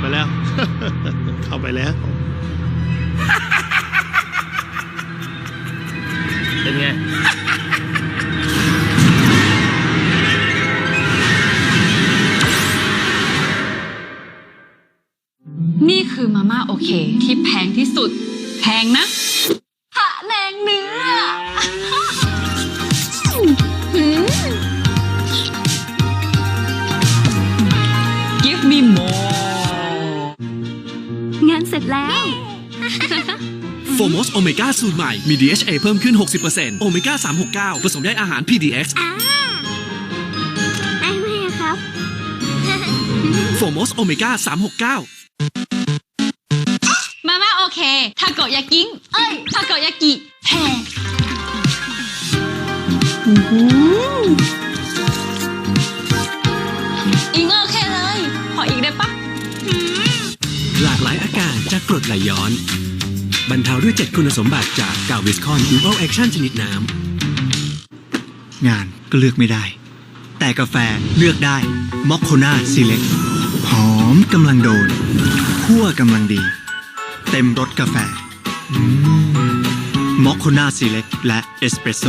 ไปแล้ว เข้าไปแล้ว เป็นไงนี่คือมาม่าโอเค ที่แพงที่สุด แพงนะพะแนงเนื้อ งานเสร็จแล้ว โฟมอสโอเมก้าสูตรใหม่ มี DHA เพิ่มขึ้น 60%โอเมก้า 369 ผสมใยอาหาร PDX อ่าไอ้แม่ครับ โฟมอสโอเมก้า 369มาม่าโอเค ทาโกยากิง เอ้ย ทาโกยากิแพงอิง จากกรดไหลย้อน บรรเทาด้วย 7 คุณสมบัติจากกาวิสคอนดูโอแอคชั่นชนิดน้ำ งานก็เลือกไม่ได้ แต่กาแฟเลือกได้มอคโคนาซีเล็กหอมกำลังโดนคั่วกำลังดี เต็มรสกาแฟมอคโคนาซีเล็กและเอสเปรสโซ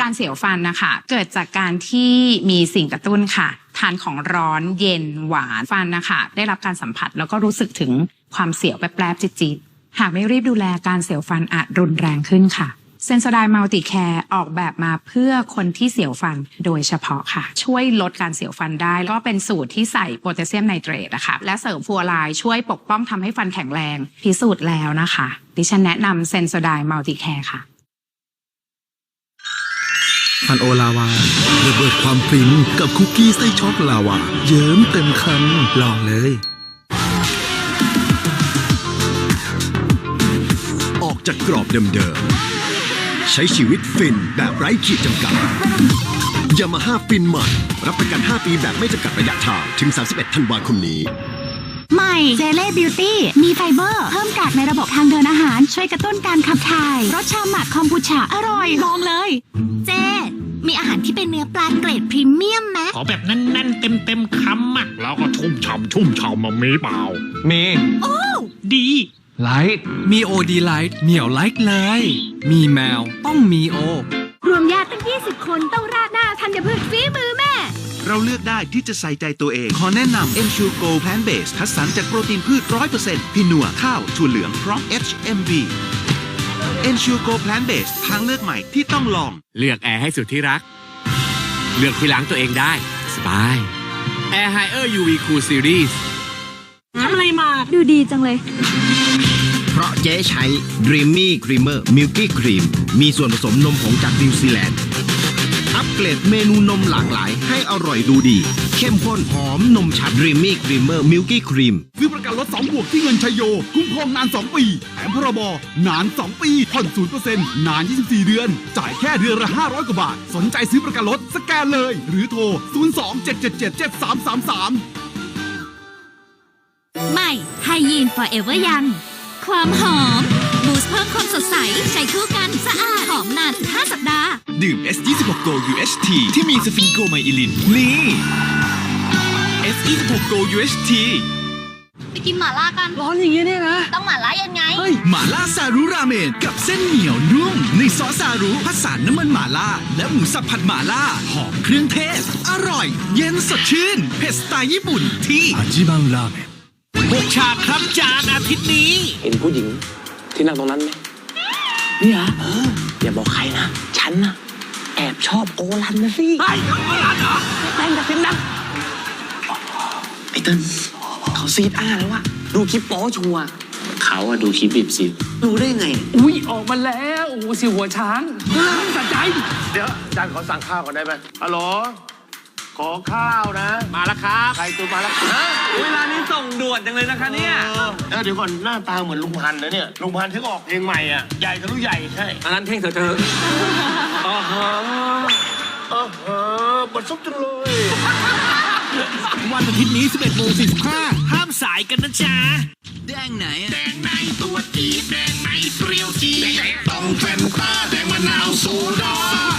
การเสียวฟันนะคะ เกิดจากการที่มีสิ่งกระตุ้นค่ะ ทานของร้อนเย็นหวานฟันนะคะได้รับการสัมผัสแล้วก็รู้สึกถึงความเสียวแปรบๆจิตๆหากไม่รีบดูแลการเสียวฟันอาจรุนแรงขึ้นค่ะเซน o ไดมัลติแคร์ออกแบบมาเพื่อคนที่เสียวฟันโดยเฉพาะค่ะ ช่วยลดการเสียวฟันได้ก็เป็นสูตรที่ใส่โพแทสเซียมไนเตรตนะคะและเสริมฟลูออไรด์ช่วยปกป้องทำให้ฟันแข็งแรง พิสูจน์แล้วนะคะ ดิฉันแนะนำเซน o ไดมัลติแคร์ค่ะ พันโอลาวาระเบิดความฟินกับคุกกี้ไส้ช็อกลาวา เยิ้มเต็มคำลองเลย ออกจากกรอบเดิมๆ ใช้ชีวิตฟินแบบไร้ขีดจำกัดยามาฮ่าฟินใหม่รับประกัน 5 ปีแบบไม่จำกัดระยะทาง ถึง 31 ธันวาคมนี้ใหม่เจเล่บิวตี้มีไฟเบอร์ เพิ่มกากในระบบทางเดินอาหาร ช่วยกระตุ้นการขับถ่ายรสชาหมักคอมบูชาอร่อย ลองเลย เจ มีอาหารที่เป็นเนื้อปลาเกรดพรีเมียมไหมขอแบบแน่นๆเต็มๆคำอะแล้วก็ชุ่มฉ่ำชุ่มฉ่ำมามีเปล่า มีดี ไลท์มีโอดีไลท์เหนียวไลท์เลย มีแมวต้องมีโอ รวมญาติตั้ง 20 คนต้องราดหน้าธัญพืชฝีมือแม่ เราเลือกได้ที่จะใส่ใจตัวเอง ขอแนะนำ Ensure Go Plant Base คัดสรรจากโปรตีนพืช 100%พินัวข้าวถั่วเหลืองพร้อม HMB Ensure Go Plant Base ทางเลือกใหม่ที่ต้องลอง เลือกแอร์ให้สุดที่รัก เลือกที่ล้างตัวเองได้ สบาย Air Higher UV Cool Series ดูดีจังเลย เพราะเจ๊ใช้ Dreamy Creamer Milky Cream มีส่วนผสมนมผงจากนิวซีแลนด์อัปเกรดเมนูนมหลากหลายให้อร่อยดูดี เข้มข้นหอมนมชัด Dreamy Creamer Milky Cream ซื้อประกันรถ 2 บวกที่เงินชัยโย คุ้มครองนาน 2 ปี แถมพรบนาน 2 ปีผ่อน0%นาน 24 เดือน จ่ายแค่เดือนละ 500 กว่าบาท สนใจซื้อประกันรถสแกนเลย หรือโทร 02-777-7333 ใหม่ไฮยีน forever ยัง ความหอมบูสต์เพิ่มความสดใส ใช้คู่กันสะอาด หอมนานถึง5สัปดาห์ ดื่ม S26 Go UHT ที่มีสฟิงโกไมอิลิน นี่ S26 Go UHT ไปกินหม่าล่ากัน ร้อนอย่างนี้เนี่ยนะ ต้องหม่าล่ายังไงหม่าล่าซารุราเมนกับเส้นเหนียวนุ่มในซอสซารุผสานน้ำมันหม่าล่า และหมูสับผัดหม่าล่าหอมเครื่องเทศ อร่อย เย็นสดชื่นเผ็ดสไตล์ญี่ปุ่นที่อาจิบังราเมนพวกฉากครับจานอาทิตย์นี้ เห็นผู้หญิงที่นั่งตรงนั้นไหมนี่เหรอเอออย่าบอกใครนะ ฉันนะแอบชอบโอรันนะสิไอ้โอรันเหรอแม่งกระซิบนะไอ้เติ้ล เขาซีดอ้าแล้วอะดูคลิปโป๊ชัวร์เขาอะดูคลิปบีบสิวรู้ได้ไง อุ้ยออกมาแล้วโอ้โหสิวหัวช้างสะใจ เดี๋ยวจานขอสั่งข้าวก่อนได้ไหมฮัลโหลขอข้าวนะ มาแล้วครับใครตัวมาแล้วครับเวลานี้ส่งด่วนจังเลยนะคะเนี่ยเออเออเดี๋ยวก่อนหน้าตาเหมือนลุงพันธุ์นะเนี่ยลุงพันธุ์ที่ออกเพลงใหม่อะใหญ่กับลูกใหญ่ใช่อันนั้นเท่งเถอะเธออ๋อฮะเออเออบดซุกจังเลยวันอาทิตย์นี้ 11โมง45ห้ามสายกันนะจ๊ะ แดงไหนอะแดงในตัวจีดแดงในเปรี้ยวจีดต้องแฟนตาแดงมะนาวโซดา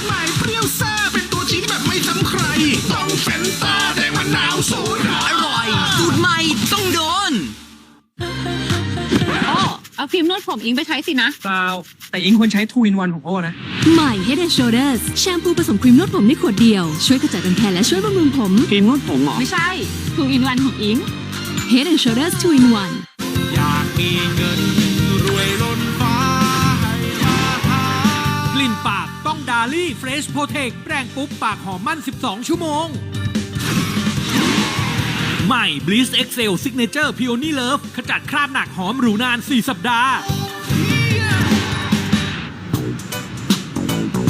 หมายเปรี้ยวซ่าเป็นตัวจริงแบบไม่ซ้ำใคร ต้องแฟนตาแดงมะนาวโซดาอร่อยสูตรใหม่ไม่ต้องโดนโอ้เอาครีมนวดผมอิงไปใช้สินะ เปล่า แต่อิงควรใช้ทูอินวันของโอ้นะ ใหม่ Head and Shoulders แชมพูผสมครีมนวดผมในขวดเดียว ช่วยกระจัดรังแคและช่วยบำรุงผม ครีมนวดผมเหรอ ไม่ใช่ทูอินวันของอิง Head and Shoulders 2 in 1 อยากมีเงินรวยล้นฟ้าให้มาหากลิ่นปากต้องดาลี่เฟรชโปรเทคแปรงปุ๊บปากหอมมั่น 12 ชั่วโมง ใหม่ Bliss Excel Signature Peony Love ขจัดคราบหนักหอมหรูนาน 4 สัปดาห์